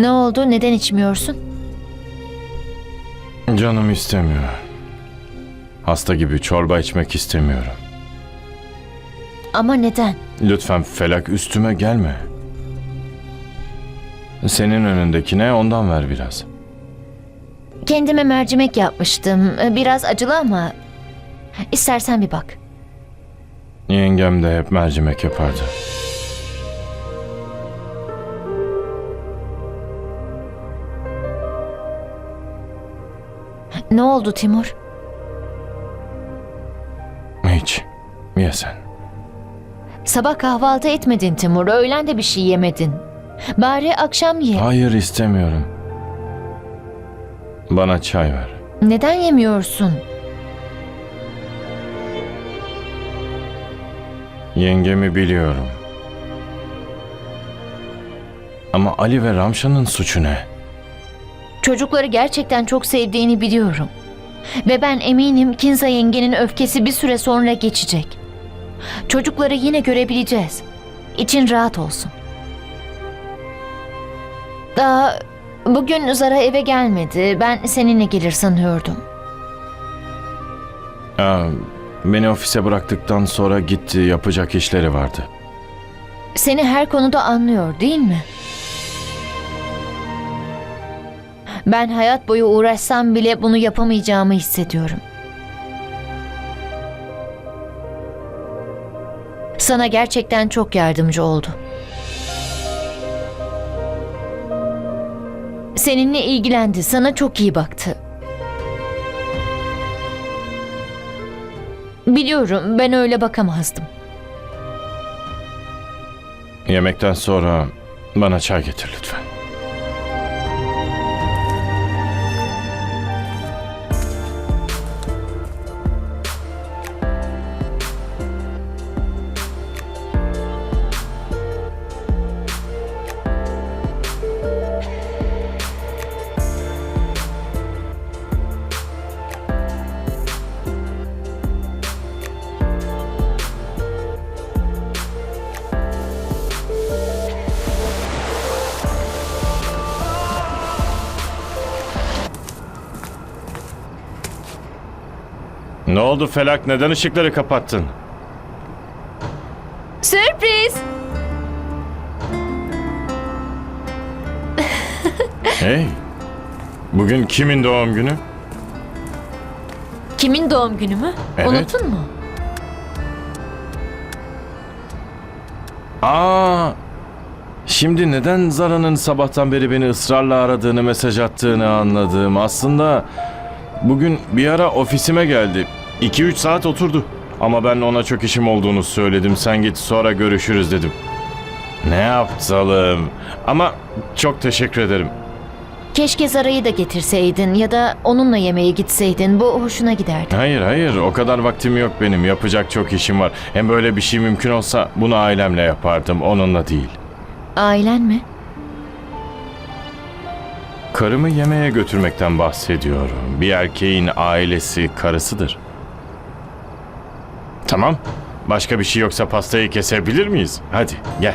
Ne oldu? Neden içmiyorsun? Canım istemiyor. Hasta gibi çorba içmek istemiyorum. Ama neden? Lütfen felak üstüme gelme. Senin önündekine ondan ver biraz. Kendime mercimek yapmıştım. Biraz acılı ama istersen bir bak. Yengem de hep mercimek yapardı. Ne oldu Timur? Hiç. Ye sen. Sabah kahvaltı etmedin Timur. Öğlen de bir şey yemedin. Bari akşam ye. Hayır istemiyorum. Bana çay ver. Neden yemiyorsun? Yengemi biliyorum. Ama Ali ve Ramşan'ın suçu ne? Çocukları gerçekten çok sevdiğini biliyorum. Ve ben eminim Kinza yengenin öfkesi bir süre sonra geçecek. Çocukları yine görebileceğiz. İçin rahat olsun. Daha bugün Zara eve gelmedi. Ben seninle gelir sanıyordum. Aa, beni ofise bıraktıktan sonra gitti. Yapacak işleri vardı. Seni her konuda anlıyor değil mi? Ben hayat boyu uğraşsam bile bunu yapamayacağımı hissediyorum. Sana gerçekten çok yardımcı oldu. Seninle ilgilendi, sana çok iyi baktı. Biliyorum ben öyle bakamazdım. Yemekten sonra bana çay getir lütfen. Ne oldu Felak? Neden ışıkları kapattın? Sürpriz! Hey! Bugün kimin doğum günü? Kimin doğum günü mü? Evet. Unuttun mu? Aa! Şimdi neden Zara'nın sabahtan beri beni ısrarla aradığını, mesaj attığını anladım. Aslında bugün bir ara ofisime geldi. 2-3 saat oturdu. Ama ben ona çok işim olduğunu söyledim. Sen git sonra görüşürüz dedim. Ne yaptalım? Ama çok teşekkür ederim. Keşke Zara'yı da getirseydin ya da onunla yemeğe gitseydin. Bu hoşuna giderdi. Hayır hayır o kadar vaktim yok benim. Yapacak çok işim var. Hem böyle bir şey mümkün olsa bunu ailemle yapardım. Onunla değil. Ailen mi? Karımı yemeğe götürmekten bahsediyorum. Bir erkeğin ailesi karısıdır. Tamam. Başka bir şey yoksa pastayı kesebilir miyiz? Hadi gel.